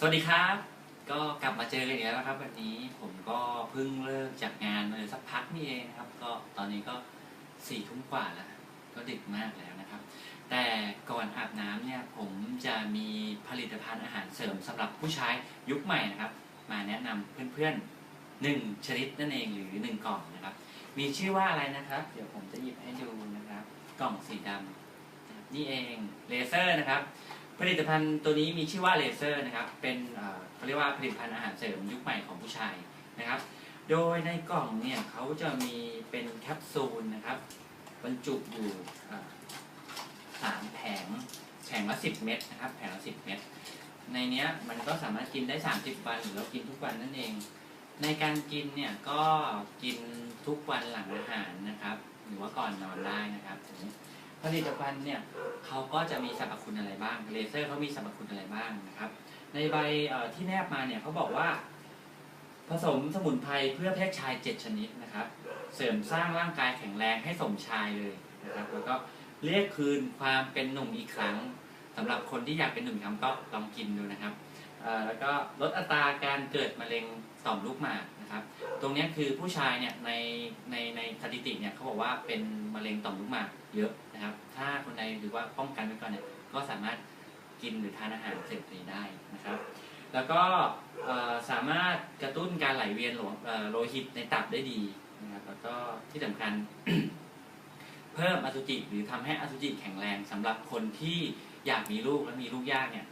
สวัสดีครับ ก็กลับมาเจอกันอีกแล้วครับวันนี้ผมก็เพิ่งเลิกจากงานมาสักพักนี่เองนะครับ ก็ตอนนี้ก็สี่ทุ่มกว่าแล้วก็ดึกมากแล้วนะครับ แต่ก่อนอาบน้ำเนี่ยผมจะมีผลิตภัณฑ์อาหารเสริมสำหรับผู้ใช้ยุคใหม่นะครับ มาแนะนำเพื่อนๆหนึ่งชนิดนั่นเองหรือหนึ่งกล่องนะครับ มีชื่อว่าอะไรนะครับ เดี๋ยวผมจะหยิบให้ดูนะครับ กล่องสีดำนะครับนี่เองเลเซอร์นะครับ ผลิตภัณฑ์ตัวนี้มีชื่อว่าเลเซอร์นะครับ เป็นเขาเรียกว่าผลิตภัณฑ์อาหารเสริมยุคใหม่ของผู้ชายนะครับ โดยในกล่องเนี่ยเขาจะมีเป็นแคปซูลนะครับบรรจุอยู่สามแผงแผงละสิบเม็ดนะครับ แผงละสิบเม็ดในเนี้ยมันก็สามารถกินได้สามสิบวันหรือเรากินทุกวันนั่นเอง ในการกินเนี่ยก็กินทุกวันหลังอาหารนะครับ หรือว่าก่อนนอนได้นะครับ ผลิตภัณฑ์เนี่ยเขาก็จะมีสรรพคุณอะไรบ้าง เลเซอร์เขามีสรรพคุณอะไรบ้างนะครับ ในใบที่แนบมาเนี่ยเขาบอกว่า ผสมสมุนไพรเพื่อเพศชาย 7 ชนิดนะครับ เสริมสร้างร่างกายแข็งแรงให้สมชายเลยนะครับ แล้วก็เรียกคืนความเป็นหนุ่มอีกครั้งสำหรับคนที่อยากเป็นหนุ่มครั้งก็ลองกินดูนะครับ แล้วก็ลดอัตราการเกิดมะเร็งต่อมลูกหมากนะครับ ตรงนี้คือผู้ชายเนี่ยในในในสถิติเนี่ยเขาบอกว่าเป็นมะเร็งต่อมลูกหมากเยอะนะครับ ถ้าคนใดหรือว่าป้องกันไว้ก่อนเนี่ยก็สามารถกินหรือทานอาหารเสริมนี้ได้นะครับ แล้วก็สามารถกระตุ้นการไหลเวียนโลอ่อโลหิตในตับได้ดีนะครับ แล้วก็ที่สำคัญ เพิ่มอสุจิหรือทำให้อสุจิแข็งแรงสำหรับคนที่อยากมีลูกและมีลูกยากเนี่ย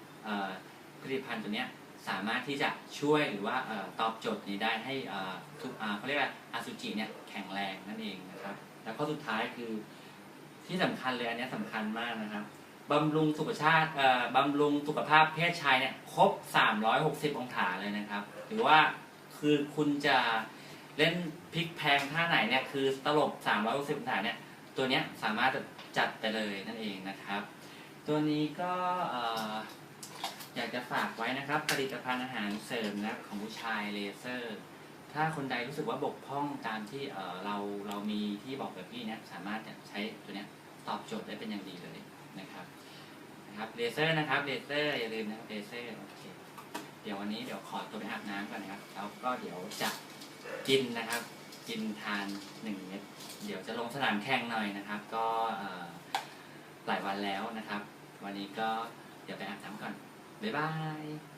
ผลิตภัณฑ์ตัวเนี้ยสามารถที่จะช่วยหรือว่าออตอบโจทย์นี้ได้ให้เอ่อทุกเขาเรียกว่าอาสุจิเนี่ยแข็งแรงนั่นเองนะครับ แล้วข้อสุดท้ายคือที่สำคัญเลยอันนี้ยสำคัญมากนะครับบำรุงสุขชาติบำรุงสุขภาพเพศชายเนี่ยครบ 360 องศาเลยนะครับ หรือว่าคือคุณจะเล่นพลิกแพงท่าไหนเนี่ยคือตลบ 360 องศาเนี่ยตัวเนี้ยสามารถจัดไปเลยนั่นเองนะครับ ตัวนี้ก็ อยากจะฝากไว้นะครับ ผลิตภัณฑ์อาหารเสริมนะของผู้ชายเลเซอร์ ถ้าคนใดรู้สึกว่าบกพร่องตามที่เออเราเรามีที่บอกแบบพี่เนี่ยสามารถจะใช้ตัวเนี้ยตอบโจทย์ได้เป็นอย่างดีเลยนะครับนะครับเลเซอร์นะครับเลเซอร์อย่าลืมนะครับเลเซอร์โอเคเดี๋ยววันนี้เดี๋ยวขอตัวไปอาบน้ำก่อนนะครับแล้วก็เดี๋ยวจะกินนะครับ กินทานหนึ่งเม็ดเดี๋ยวจะลงสนามแข่งหน่อยนะครับ ก็หลายวันแล้วนะครับ วันนี้ก็เดี๋ยวไปอาบน้ำก่อน บ๊ายบาย